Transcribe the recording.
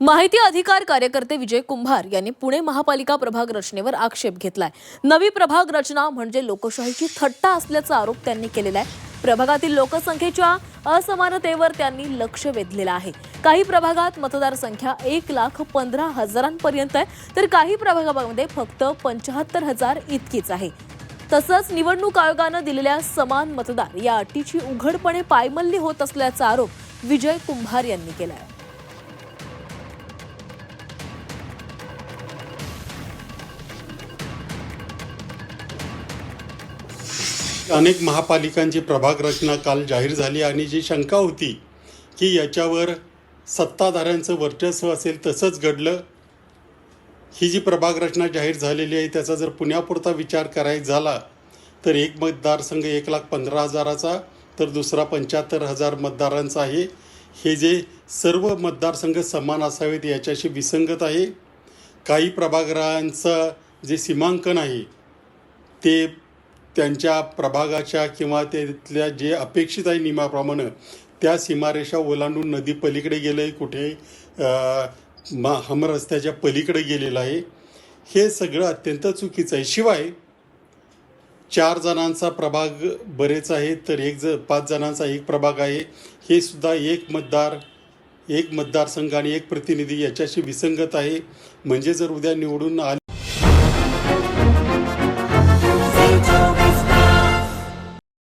माहिती अधिकार कार्यकर्ते विजय कुंभार यांनी पुणे महापालिका प्रभाग रचनेवर आक्षेप घेतलाय. नवी प्रभाग रचना म्हणजे लोकशाहीची थट्टा असल्याचा आरोप त्यांनी केलेला आहे. प्रभागातील लोकसंख्येच्या असमानतेवर त्यांनी लक्ष वेधलेलं आहे. काही प्रभागात मतदारसंख्या एक लाख पंधरा हजारांपर्यंत आहे तर काही प्रभागामध्ये फक्त पंचाहत्तर हजार इतकीच आहे. तसंच निवडणूक आयोगानं दिलेल्या समान मतदार या अटीची उघडपणे पायमल्ली होत असल्याचा आरोप विजय कुंभार यांनी केला आहे अनेक महापालिकांची प्रभाग रचना काल जाहीर झाली आणि जी शंका होती की याच्यावर सत्ताधाऱ्यांचं वर्चस्व असेल तसंच घडलं. ही जी प्रभाग रचना जाहीर झालेली आहे त्याचा जर पुण्यापुरता विचार करायचा झाला तर एक मतदारसंघ एक लाख पंधरा हजाराचा तर दुसरा पंच्याहत्तर हजार मतदारांचा आहे. हे जे सर्व मतदारसंघ समान असावेत याच्याशी विसंगत आहे. काही प्रभागांचं जे सीमांकन आहे ते त्यांच्या प्रभागाच्या किंवा तिथल्या जे अपेक्षित आहे नियमाप्रमाणे त्या सीमारेषा ओलांडून नदी पलीकडे गेलं आहे कुठे अ, हम रस्त्याच्या पलीकडे गेलेलं आहे. हे सगळं अत्यंत चुकीचं आहे. शिवाय चार जणांचा प्रभाग बरेच आहे तर एक ज पाच जणांचा एक प्रभाग आहे. हे सुद्धा एक मतदार एक मतदारसंघ आणि एक प्रतिनिधी याच्याशी विसंगत आहे. म्हणजे जर उद्या निवडून आले